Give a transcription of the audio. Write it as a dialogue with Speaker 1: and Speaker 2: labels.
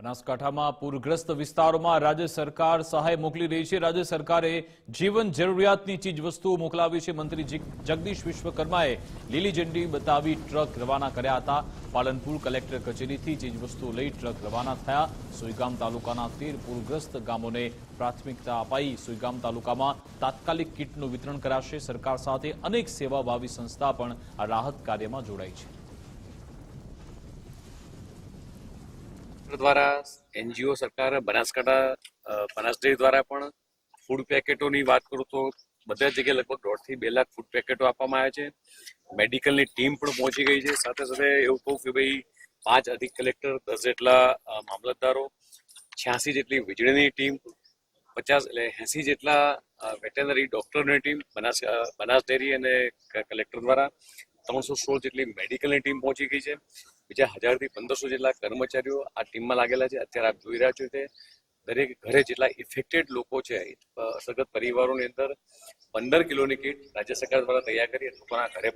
Speaker 1: બનાસકાંઠામાં પૂરગ્રસ્ત વિસ્તારોમાં રાજ્ય સરકાર સહાય મોકલી રહી છે. રાજ્ય સરકારે જીવન જરૂરિયાતની ચીજ વસ્તુઓ મોકલાવી છે. મંત્રી જગ- જગદીશ વિશ્વકર્માએ લીલી ઝંડી બતાવી ટ્રક રવાના કર્યા હતા. પાલનપુર કલેક્ટર કચેરીથી ચીજ વસ્તુઓ લઈ ટ્રક રવાના થયા. સુઈગામ તાલુકાના તેર પૂરગ્રસ્ત ગામોને પ્રાથમિકતા અપાઈ. સુઈગામ તાલુકામાં તાત્કાલિક કીટનું વિતરણ કરાશે. સરકાર સાથે અનેક સેવાભાવી સંસ્થા પણ રાહત કાર્યમાં જોડાઈ છે.
Speaker 2: દ્વારા, એનજીઓ સરકાર, બનાસકાંઠા બનાસ ડેરી દ્વારા પણ ફૂડ પેકેટોની વાત કરું તો બધા જગ્યાએ લગભગ દોઢથી બે લાખ ફૂડ પેકેટો આપવામાં આવ્યા છે. મેડિકલની ટીમ પણ પહોંચી ગઈ છે. સાથે સાથે એવું કહું કે ભાઈ, પાંચ અધિક કલેક્ટર દસ જેટલા મામલતદારો, છ્યાસી જેટલી વીજળીની ટીમ પચાસ એટલે એસી જેટલા વેટેનરી ડોક્ટરની ટીમ બનાસ બનાસ ડેરી અને કલેક્ટર દ્વારા ત્રણસો સોળ જેટલી મેડિકલની ટીમ પહોંચી ગઈ છે. બીજા હજારથી પંદરસો જેટલા કર્મચારીઓ આ ટીમમાં લાગેલા છે. અત્યારે આપ જોઈ રહ્યા છો તે દરેક ઘરે જેટલા ઇફેક્ટેડ લોકો છે અસરગ્રસ્ત પરિવારોની અંદર પંદર કિલોની કીટ રાજ્ય સરકાર દ્વારા તૈયાર કરી લોકોના ઘરે